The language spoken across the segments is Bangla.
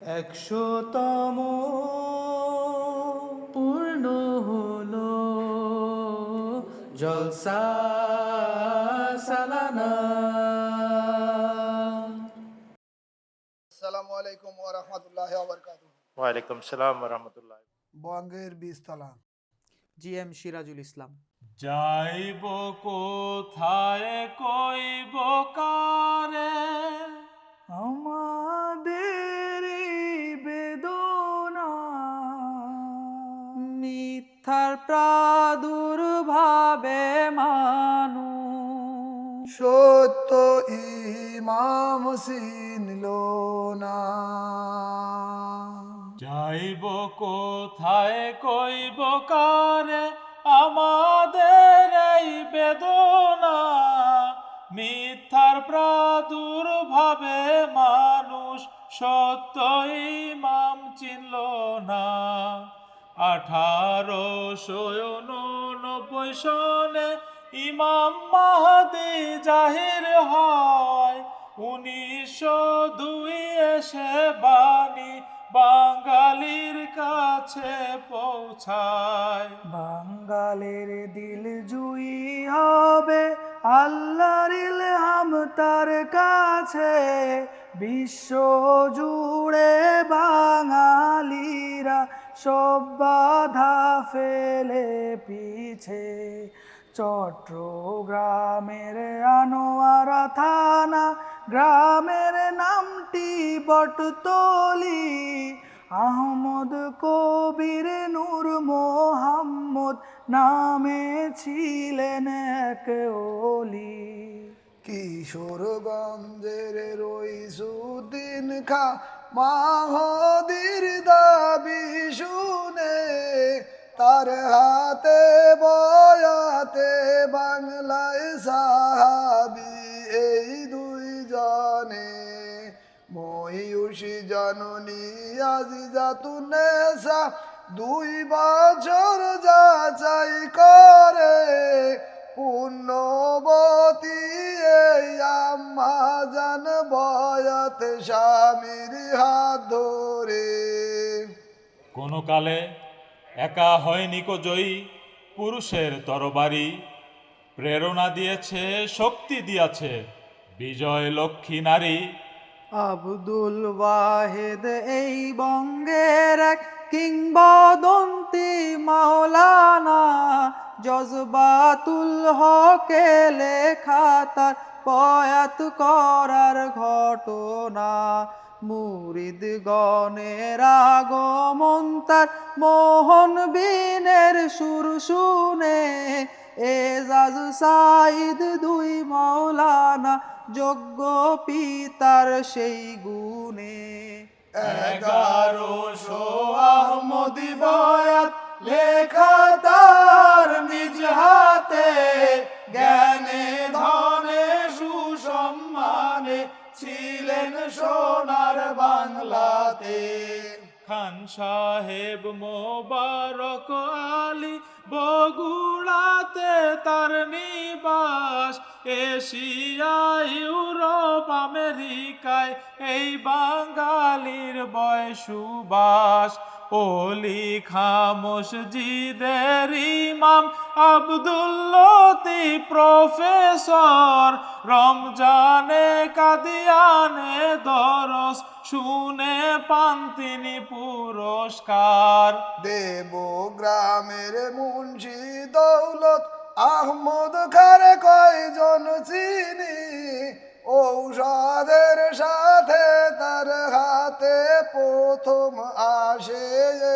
একশোতম পূর্ণ হলো জলসা সালানা। আসসালামু আলাইকুম ওয়া রাহমাতুল্লাহি ওয়া বারাকাতুহু। ওয়ালাইকুম সালাম রহমতুল্লাহ। বঙ্গের বীজতলা জি এম সিরাজুল ইসলাম। যাইব কোথায় কইব কারে? আমাদের মিথ্যার প্রাদুর্ভাবে মানুষ। সত্য ইমাম চিনল না। যাইব কোথায় কইব কারে আমাদের এই বেদনা। মিথ্যার প্রাদুর্ভাবে মানুষ সত্য ইমাম চিনল না। আঠারোশো উননব্বই সনে ইমাম মাহাদি জাহির হয়। উনিশশো দুই এসে বাণী বাঙালির কাছে পৌঁছায়। বাঙ্গালের দিল জুই হবে, আল্লাহর ইলহাম তার কাছে। বিশ্ব জুড়ে বাঙালিরা সব বাধা ফেলে পিছে। চট্টগ্রামের আনোয়ারা থানা, গ্রামের নামটি বটতলি। আহমদ কবির নূর মোহাম্মদ নামে ছিলেন এক ওলি কিশোরগঞ্জের রইসুদ্দিন খা মাহদির দাবি শুনে তার হাতে বয়াতে বাংলায় সাহাবি এই দুই জনে মহিষী জননী আজিজাতুনেসা দুই বছর যাচাই করে। পুণ্যবতী এই আম্মা জান বয়াত স্বামীর হাত ধরে। কোনো কালে একা হয়নি কো জয়ী পুরুষের তরবারি। প্রেরণা দিয়েছে শক্তি দিয়াছে বিজয় লক্ষ্মী নারী। আব্দুল ওয়াহেদ এই বঙ্গের এক কিংবদন্তি মাওলানা জজবাতুল হকে লেখা তার পয়াত করার ঘটনা। মুরিদ গণের আগমন তার মোহন বিনের সুর শুনে এজাজ সাইদ দুই মাওলানা যোগ্য পিতার সেই গুণে বয়াত লেখা তার নিজ হাতে, জ্ঞানে ধনে সুসম্মানে ছিলেন সোনার বাংলাতে। খান সাহেব মোবারক আলী বগুড়াতে তার নিবাস এশিয়া ইউরোপ, আমেরিকায়, এই বাঙালির বয়সুবাস। ওলি খা মসজিদের ইমাম আবদুল্লতি প্রফেসর। রমজানে কাদিয়ানে দরস শুনে পান তিনি পুরস্কার। দেব গ্রামের মুন্সি দৌলত আহমদ খারে কয়জন চিনি? ঔষধের সাথে তার হাতে প্রথম আসে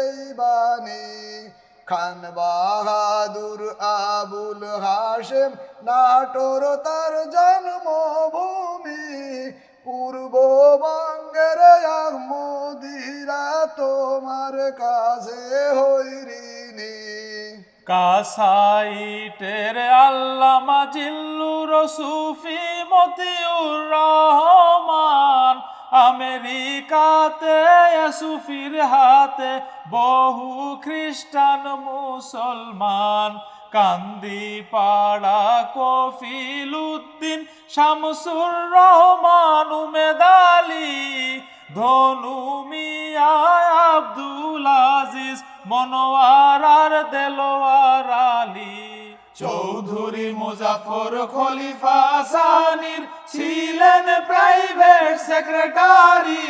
এই বাণী। খান বাহাদুর আবুল হাশেম নাটোর তার জন্মভূমি। পূর্ববঙ্গের আহমদিরা তোমার কাছে হইরিনি কাসাইটের আল্লামা জিল্লুর সুফি মতিউর রহমান, আমেরিকাতে সুফির হাতে বহু খ্রিস্টান মুসলমান কান্দি পাড়া কফিল উদ্দিন শামসুর রহমান উমেদ আলী ধনু মিয়া আব্দুল আজিজ মনোয়ার আর দেলোয়ার আলী। চৌধুরী মুজাফর খলিফা সানির ছিলেন প্রাইভেট সেক্রেটারি।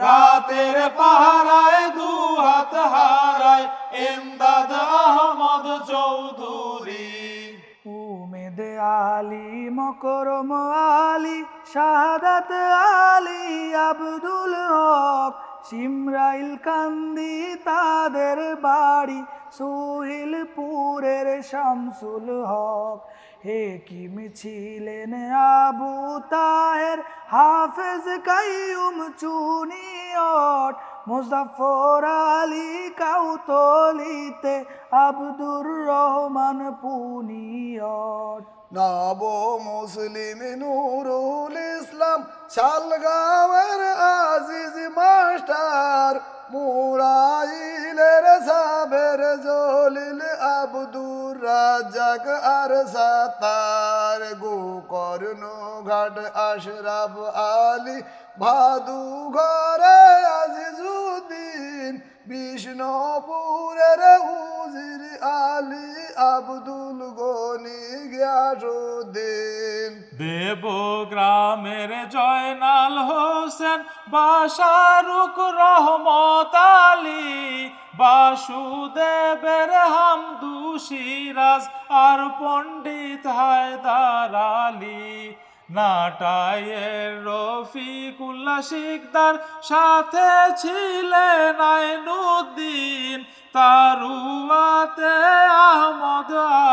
রাতের পাহারায় দু হাত হারায় এমদাদ আহমদ চৌধুরী। আলী, মকরম আলী, শাহাদাত আলী, আব্দুল হক, সিমরাইল কান্দি তাদের বাড়ি, সুহিলপুরের শামসুল হক। হেকিম ছিলেন আবু তাহের, হাফেজ কাইয়ুম চুনিয়ট মুজাফর আলী কাউতলিতে আব্দুর রহমান পুনিয়ট নব মুসলিম নুরুল ইসলাম, শালগাঁওয়ের আজিজ মাস্টার, মুরাইলের সাবের জলিল আব্দুর রাজাক আর সাতার গোকর্ণ ঘাট আশরাফ আলী ভাদু ঘরে বিষ্ণুপুরের উজির আলী আব্দুল গনি গিয়াসুদ্দিন দেব গ্রামের জয়নাল হোসেন, বাশারুক রহমত আলী, বাসুদেবের হামদু সিরাজ আর পণ্ডিত হায়দার আলী। নাটায়ের রফিকুল্লা শিকদার সাথে ছিলেন আইনুদ্দিন, তারুয়াতে আহমদ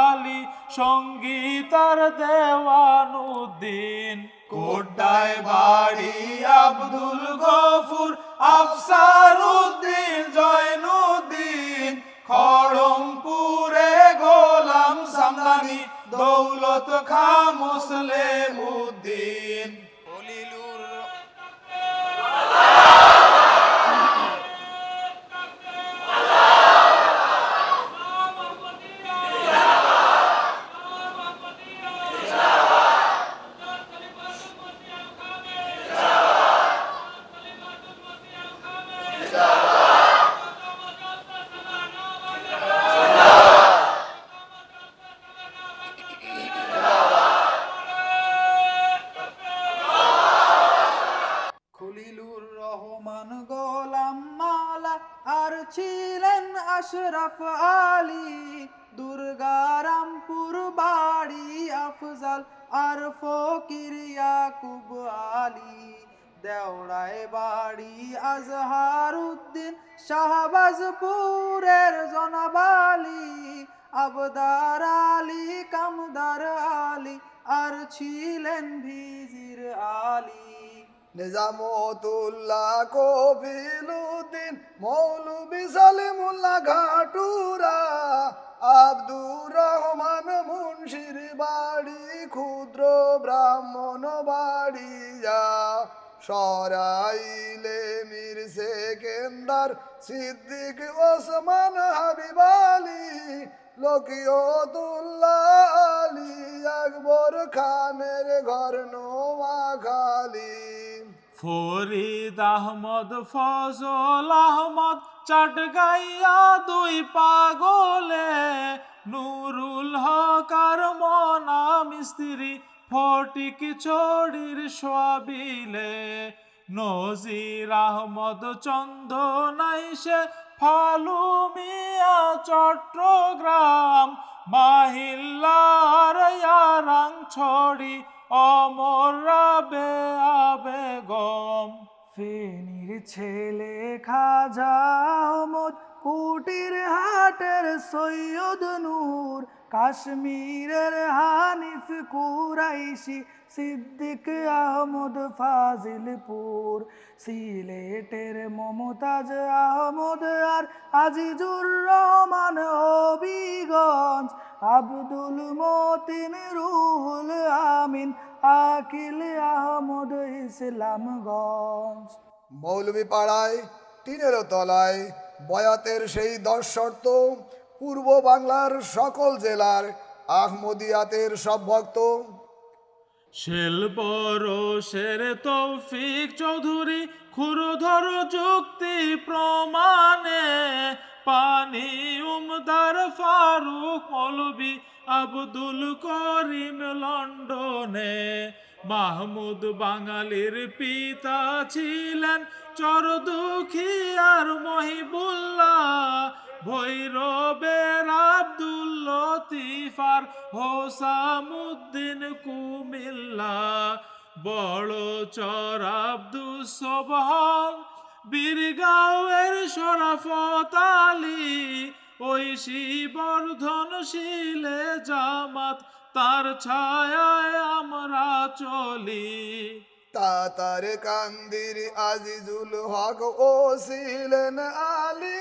আলী, সঙ্গীতার দেওয়ানুদ্দিন। কোটায় বাড়ি আব্দুল গফুর আফসার উদ্দিন জয়নুদ্দিন খড়মপুরে গোলাম সামদানি দৌলত খা মুসলিম ছিলেন আশরাফ আলী, দুর্গারামপুর বাড়ি আফজাল আর ফকির ইয়াকুব আলী, দেওড়ায় বাড়ি আজহার উদ্দিন শাহবাজপুরের জনাব আলী, আবদার আলী, কামদার আলী, আর ছিলেন ভিজির আলী। নিজামতুল্লাহ কবিলুদ্দিন মৌলবি সালিমুল্লাহ ঘাটুরা, আব্দুর রহমান মুন্সির বাড়ি, ক্ষুদ্র ব্রাহ্মণ বাড়িয়া। সরাইলে মীর সেকেন্দার সিদ্দিক ওসমান হাবিব আলী, লকিয়তুল্লাহ আলী, আকবর খানের ঘর নোয়াখালী। ফরিদ আহমদ, ফজল আহমদ চাটগাইয়া দুই পাগলে, নুরুল হকার মনা মিস্ত্রি, ফটিক চড়ির সোয়াবিলে। নজির আহমদ চন্দ নাইসে ফালু মিয়া, চট্টগ্রাম, মাহিল্লার ছড়ি অমর রাবে আবেগম। ফেনির ছেলে খাজা আহমদ কুটির হাটের সৈয়দ নূর। কাশ্মীরের হানিফ কুরাইশি, সিদ্দিক আহমদ ফাজিলপুর। সিলেটের মমতাজ আহমদ আর আজিজুর রহমান হবিগঞ্জ। আব্দুল মতিন, রুহুল আমিন, আকিল আহমদ ইসলামগঞ্জ। মৌলভী পাড়ায় টিনের তলায় বয়াতের সেই দশ শর্ত পূর্ব বাংলার সকল জেলার আহমদিয়াতের সব ভক্ত। শিল্পরসের তৌফিক চৌধুরী ক্ষুরধর যুক্তি প্রমাণে, পানি উমদার ফারুক মৌলবি আব্দুল করিম লন্ডনে। মাহমুদ বাঙালির পিতা ছিলেন চরদুখী আর মহিবুল্লাহ ভৈরবের আব্দুল লতিফার হোসামুদ্দিন কুমিল্লা, বড় চর আব্দুল বীরগাঁওয়ের শরাফত আলী ঐশী বর্ধনশীলে জামাত, তার ছায়ায় আমরা চলি। তাতার কান্দির আজিজুল হক ও ছিলেন আলী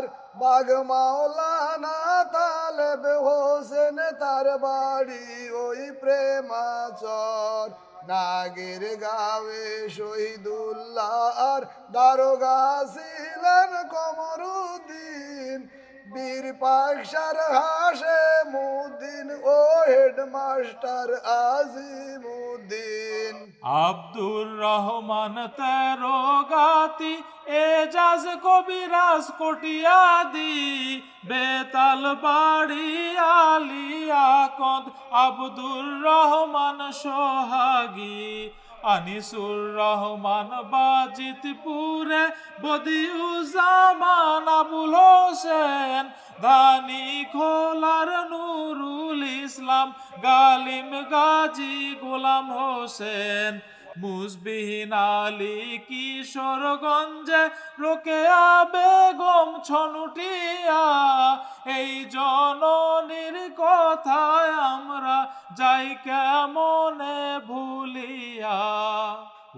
আনোয়ার বাগ মাওলানা তালেব হোসেন তার বাড়ি ওই প্রেমাচর। নাগের গাবে শহীদুল্লাহ আর দারোগা ছিলেন কমরুদ্দিন। বীর পাকসার হাসে মুদ্দিন ও হেডমাস্টার আজিমুদ্দিন। আব্দুর রহমান তেরো গাতি, এজাজ কবিরাজ কটিয়াদি, বেতাল বাড়ি আলিয়া কদ, আব্দুর রহমান সোহাগী। আনিসুর রহমান বাজিতপুরে বদিউজামান আবুল হোসেন দানি খোলার নুরুল ইসলাম গালিম গাজী গোলাম হোসেন। মুসবিহীন আলী কিশোরগঞ্জে রোকেয়া বেগম ছনুটিয়া, এই জননীর কথায় আমরা যাই কেমনে ভুলিয়া।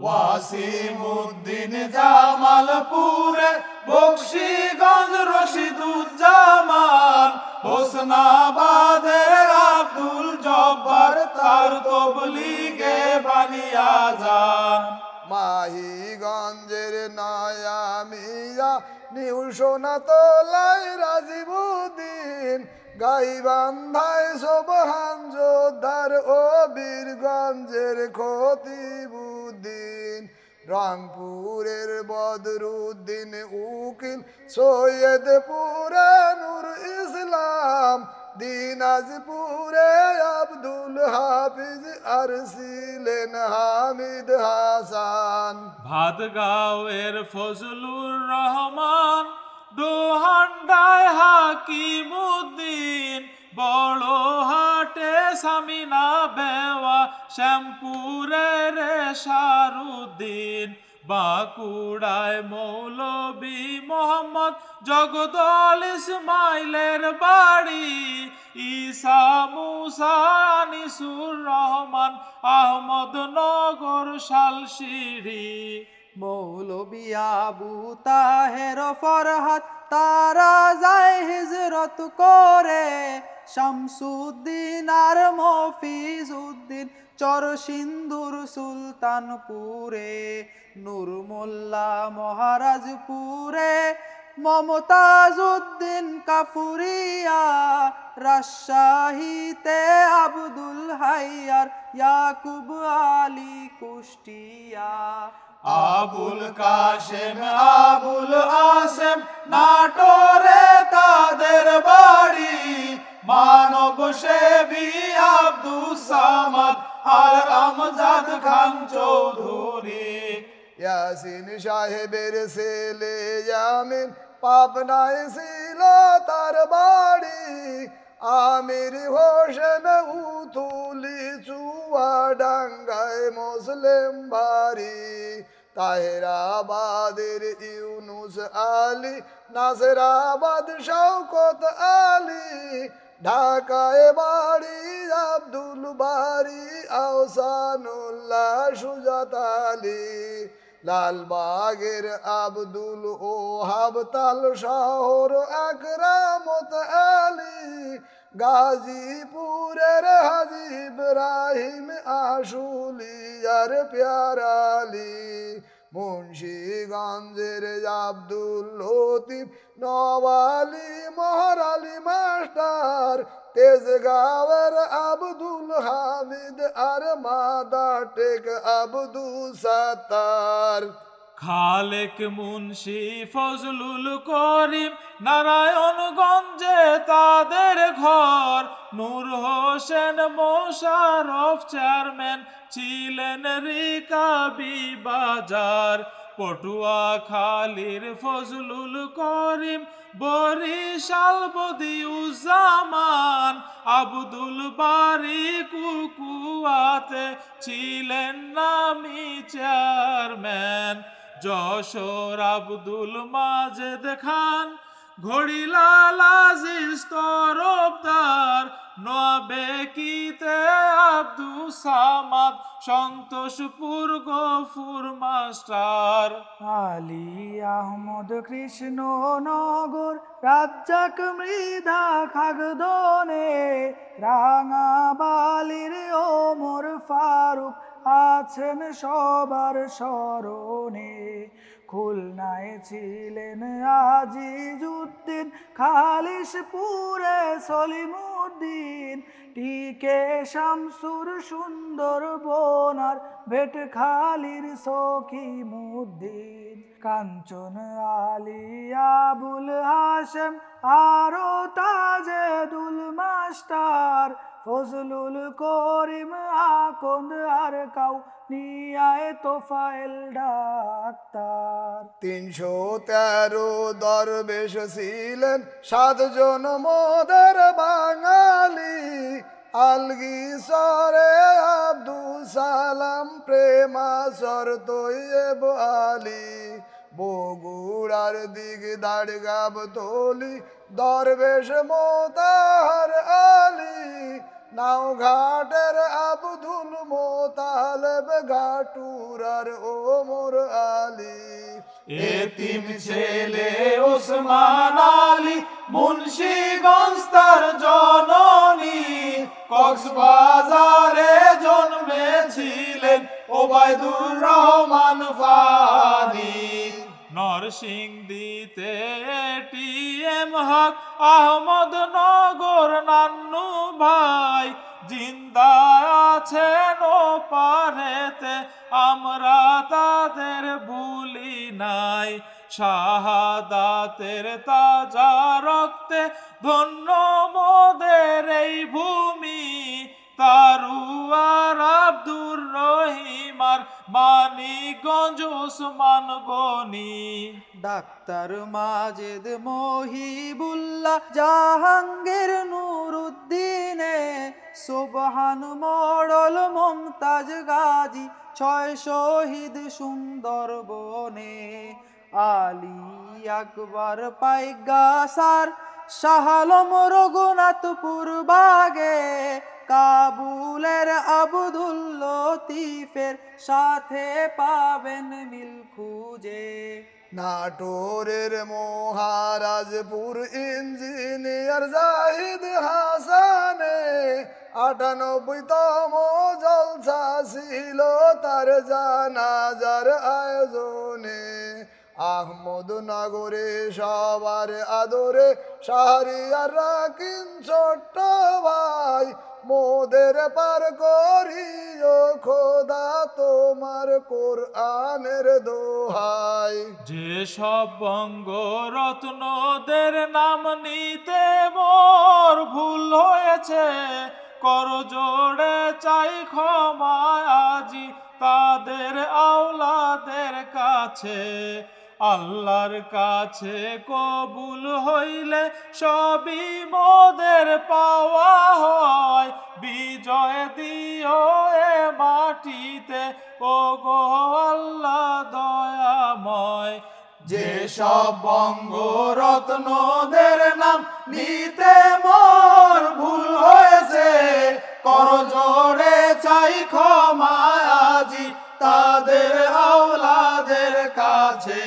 ওয়াসিমুদ্দিন জামালপুরে বক্সিগঞ্জ রশিদুজ্জামান হোসনাবাদের আব্দুল জব্বার তার তবলিগে বানিয়া যান। মাহিগঞ্জের নয়া মিয়া নিউ সোনা তোলাই রাজীবুদ্দিন, গাইবান্ধায় সোবহান যোদ্ধার ও বীরগঞ্জের খতিবুদ্দিন। রংপুরের বদরুদ্দিন উকিল সৈয়দপুরে নূর ইসলাম, দিনাজপুরে আব্দুল হাফিজ আর ছিলেন হামিদ হাসান। ভাদগাঁওয়ের ফজলুর রহমান, দোহান্ডায় হাকিমুদ্দিন বড় হাটে সামিনা বেওয়া, শ্যামপুরের সারুদ্দিন বাঁকুড়ায় মৌলবি মোহাম্মদ, জগদল ইসমাইলের বাড়ি, ঈসা মুসা আনিসুর রহমান আহমদ নগর মৌলবী আবু তাহের ফরহাদ, তারা যায় হিজরত করে। শামসুদ্দিন আর মফিজ উদ্দিন চর সিন্দুর সুলতানপুরে, নূর মোল্লা মহারাজপুরে। মমতাজ উদ্দিন কাফুরিয়া, রাজশাহীতে আব্দুল হাইয়ার, ইয়াকুব আলী কুষ্টিয়া। আবুল কাশেম, আবুল আসেম, নাটোরে তাদের বাড়ি। মানব সেবী আব্দুল সামাদ, আর আমজাদ খান চৌধুরী। ইয়াসিন সাহেবের ছেলে জামিন পাবনায় ছিল তার বাড়ি। আমির হোসেন উথুলি চুয়াডাঙ্গায় মুসলিম বাড়ি, তাহেরাবাদের ইউনুস আলী, নাসেরাবাদ শওকত আলী, ঢাকায় বাড়ি আব্দুল বাড়ি আহসানুল্লাহ সুজাত আলী, লালবাগের আব্দুল ও হাবতাল শাহর আকরামত আলী গাজীপুরের হাজি ইব্রাহিম আশুলিয়ার প্যারালি, মুন্সীগঞ্জের আব্দুল লতিফ, নওয়ালি মহরালি মাস্টার, তেজগাঁওয়ের আব্দুল হামিদ আর মাদা টেক আব্দুল সাত্তার খালেক মুন্সি ফজলুল করিম, নারায়ণগঞ্জে তাদের ঘর। নূর হোসেন মোশারফ চেয়ারম্যান ছিলেন রিকাবি বাজার পটুয়া খালির ফজলুল করিম, বরিশাল বদিউজ্জামান। আব্দুল বারি কুকুয়াতে ছিলেন নামি চেয়ারম্যান। যশোর আব্দুল মাজেদ খান, ঘড়িলাল আজিজ তরফদার নবেকিতে আব্দুল সামাদ, সন্তোষপুর গফুর মাস্টার। আলী আহমদ কৃষ্ণ নগর, রাজ্জাক মৃধা খাগদনে রাঙা বালির ওমর ফারুক আছেন সবার স্মরণে। খুলনায় ছিলেন আজিজুদ্দিন খালিশপুরে সলিমুদ্দিন। টিকে শামসুর সুন্দর বোনার ভেট খালির সকিমুদ্দিন। কাঞ্চন, আলী, আবুল হাসেম আরও তাজেদুল মাস্টার। ফজলুল করিম আকন্দ আর কাউ নিয়ায় তোফায়েল ডাক্তার। তিনশো তেরো দরবেশ ছিলেন সাতজন মোদের বাঙালি। আলগি সরে আব্দুল সালাম প্রেমাসর তৈব আলী। বগুড়ার দিক দাড়গাব তলি, দরবেশ মোতার আলী। নাও ঘাটের আব্দুল মোতালেব, ঘাটুরার ওমর আলী। এতিম ছেলে ওসমান আলী, মুন্সিগঞ্জ তার জননী। কক্সবাজারে জন্মেছিলেন ওবায়দুর রহমান ফানি নরসিংদীতে টিএম হক। আহমদ নগর নান্নু ভাই, জিন্দা আছেন পারেতে। আমরা তাদের ভুলি নাই। শাহাদাতের তাজা রক্তে ধন্য মোদের এই ভূমি। তারুয়ার আব্দুর রহিমার মানিকগঞ্জ ওসমান গনি। ডাক্তার মাজেদ মহিবুল্লাহ জাহাঙ্গীর নুরুদ্দিনে, সুবহান মডল মমতাজ গাজী, ছয় শহীদ সুন্দরবনে। আলী আকবর পাইগাসার শাহালম রঘুনাথপুর বাগে, কাবুলের আবদুল লতিফের সাথে পাবেন মিল খুঁজে। নাটোরের মহারাজপুর ইঞ্জিনিয়ার জাহিদ হাসানে আটানব্বই তম জলসা ছিল তার জানাজার আয়োজনে। আহমদ নগরে সবার আদরে শাহরিয়ার রাখিন ছোট্ট ভাই। মোদের পার করিও খোদা তোমার কোরআনের দোহাই। যে সব বঙ্গ রত্নদের নাম নিতে মোর ভুল হয়েছে, কর জোড়ে চাই ক্ষমা আজি তাদের আওলাদের কাছে। আল্লাহর কাছে কবুল হইলে সবই মোদের পাওয়া হয়। বিজয় দিও এ মাটিতে। ও গো আল্লাহ দয়াময়। যে সব বঙ্গ রত্নদের নাম নিতে মোর ভুল হয়েছে। কর জোরে চাই ক্ষমা আজি। তাদের আওলাদের কাছে,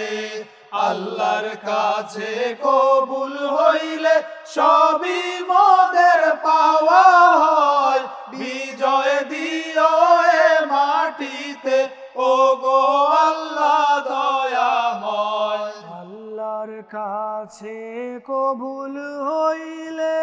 আল্লাহর কাছে কবুল হইলে সবই মোদের পাওয়া হয়। বিজয় দিও এ মাটিতে ও গো আল্লাহ দয়াময়। আল্লাহর কাছে কবুল হইলে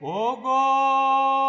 ও গো